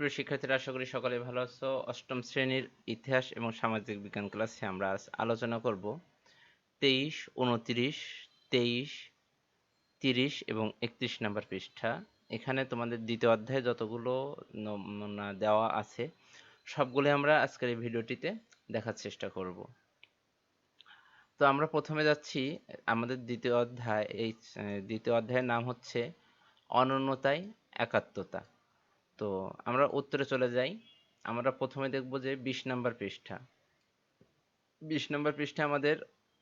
প্রিয় শিক্ষার্থীরা, আশা করি সকলে ভালো আছো। অষ্টম শ্রেণির ইতিহাস এবং সামাজিক বিজ্ঞান ক্লাসে আমরা আজ আলোচনা করব। তেইশ, উনত্রিশ, তেইশ, তিরিশ এবং একত্রিশ নাম্বার পৃষ্ঠা। এখানে তোমাদের দ্বিতীয় অধ্যায়ে যতগুলো নমুনা দেওয়া আছে সবগুলো আমরা আজকের এই ভিডিওটিতে দেখার চেষ্টা করব। তো আমরা প্রথমে যাচ্ছি, আমাদের দ্বিতীয় অধ্যায়, এই দ্বিতীয় অধ্যায়ের নাম হচ্ছে অনন্যতায় একাত্মতা। তো আমরা উত্তরে চলে যাই। আমরা প্রথমে দেখব যে বিশ নাম্বার পৃষ্ঠা। বিশ নম্বর পৃষ্ঠা আমাদের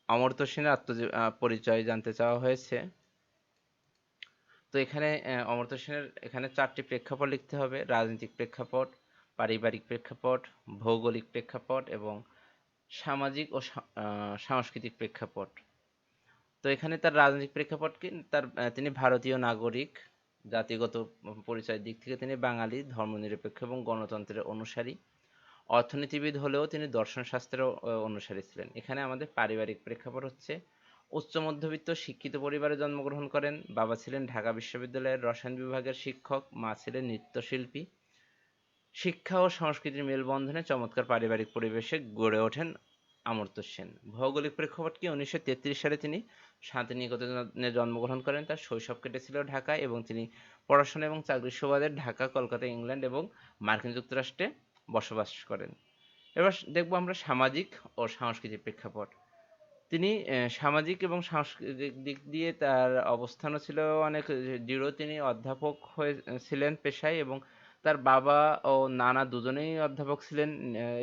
অমর্ত্য সেনের আত্ম পরিচয় জানতে চাওয়া হয়েছে। তো এখানে অমর্ত্য সেনের এখানে চারটি প্রেক্ষাপট লিখতে হবে। রাজনৈতিক প্রেক্ষাপট, পারিবারিক প্রেক্ষাপট, ভৌগোলিক প্রেক্ষাপট এবং সামাজিক ও সাংস্কৃতিক প্রেক্ষাপট। তো এখানে তার রাজনৈতিক প্রেক্ষাপট কি? তার তিনি ভারতীয় নাগরিক। জাতিগত পরিচয়ের দিক থেকে তিনি বাঙালি, ধর্মনিরপেক্ষ এবং গণতন্ত্রের অনুসারী। অর্থনীতিবিদ হলেও তিনি দর্শন শাস্ত্রের অনুসারী ছিলেন। এখানে আমাদের পারিবারিক প্রেক্ষাপট হচ্ছে, উচ্চ মধ্যবিত্ত, শিক্ষিত পরিবারে জন্মগ্রহণ করেন, বাবা ছিলেন ঢাকা বিশ্ববিদ্যালয়ের রসায়ন বিভাগের শিক্ষক, মা ছিলেন নৃত্যশিল্পী। শিক্ষা ও সংস্কৃতির মেলবন্ধনে চমৎকার পারিবারিক পরিবেশে গড়ে ওঠেন অমর্ত্য সেন। ভৌগোলিক প্রেক্ষাপট কি? উনিশশো সালে তিনি শান্তিনিকেতনে জন্মগ্রহণ করেন। তার শৈশব কেটেছিল ঢাকায় এবং তিনি পড়াশোনা এবং চাকরির সুবাদে ঢাকা, কলকাতা, ইংল্যান্ড এবং মার্কিন যুক্তরাষ্ট্রে বসবাস করেন। এবার দেখব আমরা সামাজিক ও সাংস্কৃতিক প্রেক্ষাপট। তিনি সামাজিক এবং সাংস্কৃতিক দিক দিয়ে তার অবস্থানও ছিল অনেক দৃঢ়। তিনি অধ্যাপক হয়েছিলেন পেশায় এবং তার বাবা ও নানা দুজনেই অধ্যাপক ছিলেন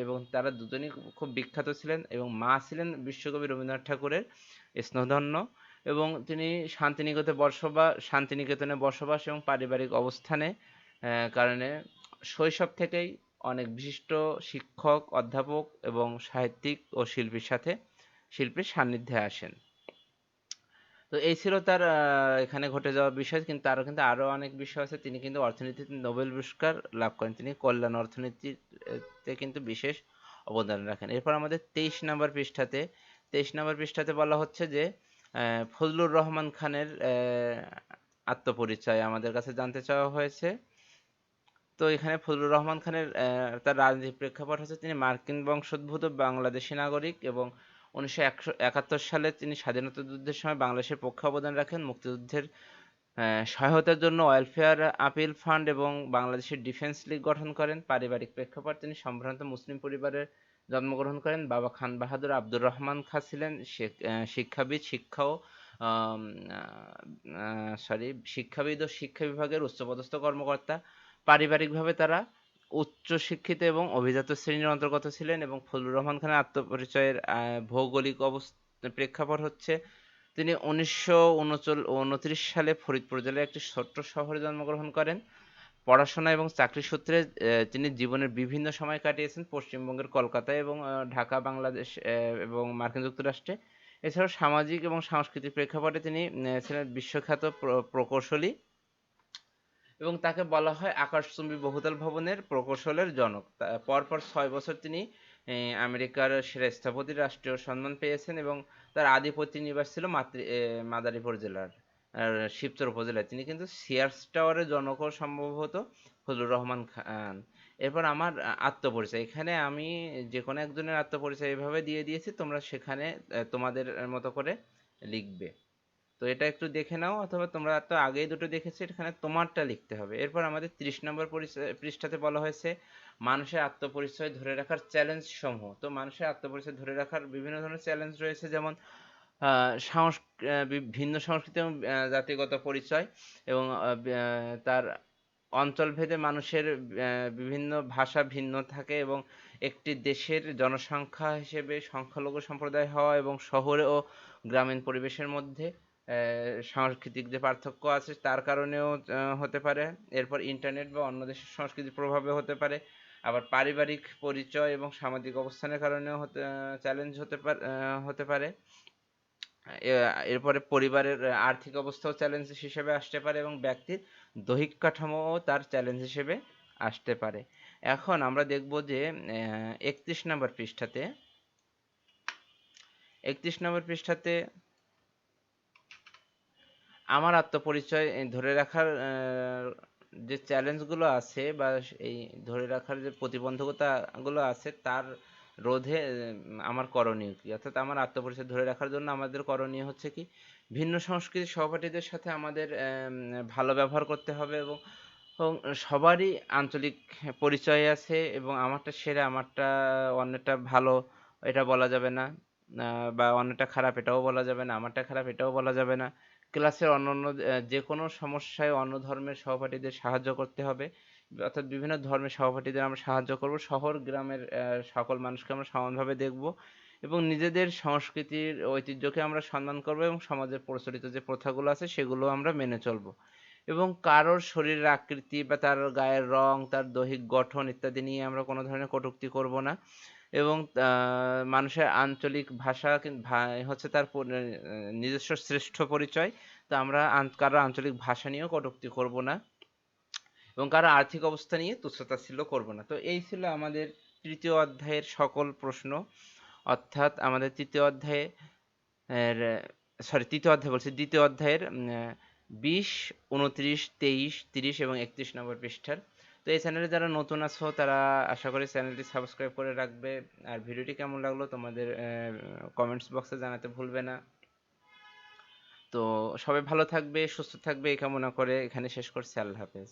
এবং তারা দুজনেই খুব বিখ্যাত ছিলেন এবং মা ছিলেন বিশ্বকবি রবীন্দ্রনাথ ঠাকুরের স্নেহধন্য এবং তিনি শান্তিনিকেতনে বসবাস শান্তিনিকেতনে বসবাস এবং পারিবারিক অবস্থানে কারণে শৈশব থেকেই অনেক বিশিষ্ট শিক্ষক, অধ্যাপক এবং সাহিত্যিক ও শিল্পীর সাথে, শিল্পীর সান্নিধ্যে আসেন। তো এই ছিল তার এখানে ঘটে যাওয়া বিষয়। কিন্তু আরও কিন্তু আরও অনেক বিষয় আছে। তিনি কিন্তু অর্থনীতিতে নোবেল পুরস্কার লাভ করেন। তিনি কল্যাণ অর্থনীতিতে কিন্তু বিশেষ অবদান রাখেন। এরপর আমাদের তেইশ নম্বর পৃষ্ঠাতে, তেইশ নম্বর পৃষ্ঠাতে বলা হচ্ছে যে ফজলুর রহমান খানের আত্মপরিচয় আমাদের কাছে জানতে চাওয়া হয়েছে। তো এখানে ফজলুর রহমান খানের তার রাজনৈতিক প্রেক্ষাপট হচ্ছে তিনি মার্কিন বংশোদ্ভূত বাংলাদেশি নাগরিক এবং উনিশশো একাত্তর সালে তিনি স্বাধীনতা যুদ্ধের সময় বাংলাদেশের পক্ষে অবদান রাখেন। মুক্তিযুদ্ধের সহায়তার জন্য ওয়েলফেয়ার আপিল ফান্ড এবং বাংলাদেশের ডিফেন্স লীগ গঠন করেন। পারিবারিক প্রেক্ষাপট তিনি সম্ভ্রান্ত মুসলিম পরিবারে জন্মগ্রহণ করেন। বাবা খান বাহাদুর আব্দুর রহমান খাঁ ছিলেন শিক- শিক্ষাবিদ, শিক্ষা ও সরি শিক্ষাবিদ ও শিক্ষা বিভাগের উচ্চপদস্থ কর্মকর্তা। পারিবারিকভাবে তারা উচ্চ শিক্ষিত এবং অভিজাত শ্রেণির অন্তর্গত ছিলেন এবং ফজলুর রহমান খানের আত্মপরিচয়ের ভৌগোলিক অবস্থা, প্রেক্ষাপট হচ্ছে তিনি উনিশশো উনত্রিশ সালে ফরিদপুর জেলার একটি ছোট্ট শহরে জন্মগ্রহণ করেন। পড়াশোনা এবং চাকরি সূত্রে তিনি জীবনের বিভিন্ন সময় কাটিয়েছেন পশ্চিমবঙ্গের কলকাতায় এবং ঢাকা, বাংলাদেশ এবং মার্কিন যুক্তরাষ্ট্রে। এছাড়াও সামাজিক এবং সাংস্কৃতিক প্রেক্ষাপটে তিনি ছিলেন বিশ্বখ্যাত প্র- প্রকৌশলী। এবং তাকে বলা হয় আকাশচুম্বী বহুতল ভবনের প্রকৌশলের জনক। পরপর ছয় বছর তিনি আমেরিকার সেরা স্থপতির রাষ্ট্রীয় সম্মান পেয়েছেন এবং তার আধিপত্য নিবাস ছিল মাতৃ মাদারীপুর জেলার শিবচর উপজেলায়। তিনি কিন্তু সিয়ার্স টাওয়ারের জনকও সম্ভবত ফজলুর রহমান খান। এরপর আমার আত্মপরিচয়। এখানে আমি যে কোনো একজনের আত্মপরিচয় এভাবে দিয়ে দিয়েছি, তোমরা সেখানে তোমাদের মতো করে লিখবে। তো এটা একটু দেখে নাও, অথবা তোমরা তো আগেই দুটো দেখেছ, এখানে তোমারটা লিখতে হবে। এরপর আমাদের ত্রিশ নম্বর পৃষ্ঠাতে বলা হয়েছে, মানুষের আত্মপরিচয় ধরে রাখার চ্যালেঞ্জ সমূহ। তো মানুষের আত্মপরিচয় ধরে রাখার বিভিন্ন ধরনের চ্যালেঞ্জ রয়েছে, যেমন সংস্ক- ভিন্ন সংস্কৃতি এবং জাতিগত পরিচয় এবং তার অঞ্চলভেদে মানুষের বিভিন্ন ভাষা ভিন্ন থাকে এবং একটি দেশের জনসংখ্যা হিসেবে সংখ্যালঘু সম্প্রদায় হওয়া এবং শহরে ও গ্রামীণ পরিবেশের মধ্যে সাংস্কৃতিক যে পার্থক্য আছে তার কারণেও হতে পারে। এরপর ইন্টারনেট বা অন্য দেশের সংস্কৃতির প্রভাবে হতে পারে। আবার পারিবারিক পরিচয় এবং সামাজিক অবস্থানের কারণেও হতে চ্যালেঞ্জ হতে পারে হতে পারে। এরপরে পরিবারের আর্থিক অবস্থাও চ্যালেঞ্জ হিসেবে আসতে পারে এবং ব্যক্তির দৈহিক কাঠামোও তার চ্যালেঞ্জ হিসেবে আসতে পারে। এখন আমরা দেখব যে একত্রিশ নম্বর পৃষ্ঠাতে, একত্রিশ নম্বর পৃষ্ঠাতে আমার আত্মপরিচয় ধরে রাখার যে চ্যালেঞ্জগুলো আছে বা এই ধরে রাখার যে প্রতিবন্ধকতাগুলো আছে, তার রোধে আমার করণীয় কি? অর্থাৎ আমার আত্মপরিচয় ধরে রাখার জন্য আমাদের করণীয় হচ্ছে কি, ভিন্ন সংস্কৃতির সহপাঠীদের সাথে আমাদের ভালো ব্যবহার করতে হবে এবং এবং সবারই আঞ্চলিক পরিচয় আছে এবং আমারটা সেরা আমারটা অন্যটা ভালো, এটা বলা যাবে না বা অন্যটা খারাপ এটাও বলা যাবে না, আমারটা খারাপ এটাও বলা যাবে না। ক্লাসের অন্যান্য যে কোনো সমস্যায় অন্য ধর্মের সহপাঠীদের সাহায্য করতে হবে। অর্থাৎ বিভিন্ন ধর্মের সহপাঠীদের আমরা সাহায্য করব। শহর গ্রামের সকল মানুষকে আমরা সমানভাবে দেখব এবং নিজেদের সংস্কৃতির ঐতিহ্যকে আমরা সম্মান করব এবং সমাজের প্রচলিত যে প্রথাগুলো আছে সেগুলো আমরা মেনে চলব। এবং কারোর শরীরের আকৃতি বা তার গায়ের রং, তার দৈহিক গঠন ইত্যাদি নিয়ে আমরা কোনো ধরনের কটূক্তি করব না। এবং মানুষের আঞ্চলিক ভাষা হচ্ছে তার নিজস্ব শ্রেষ্ঠ পরিচয়। তো আমরা কারও আঞ্চলিক ভাষা নিয়েও কটূক্তি করব না। এবং কারও আর্থিক অবস্থা নিয়ে তুচ্ছতাচ্ছিল্য করব না। তো এই ছিল আমাদের তৃতীয় অধ্যায়ের সকল প্রশ্ন। অর্থাৎ আমাদের তৃতীয় অধ্যায়ে সরি তৃতীয় অধ্যায় বলছি। দ্বিতীয় অধ্যায়ের বিশ, উনত্রিশ, তেইশ, তিরিশ এবং একত্রিশ নম্বর পৃষ্ঠার তো এই চ্যানেলে যারা নতুন আছো, তারা আশা করি চ্যানেলটি সাবস্ক্রাইব করে রাখবে। আর ভিডিওটি কেমন লাগল তোমাদের কমেন্টস বক্সে জানাতে ভুলবে না। তো সবাই ভালো থাকবে, সুস্থ থাকবে, এই কামনা করে এখানে শেষ করছি। আল্লাহ হাফেজ।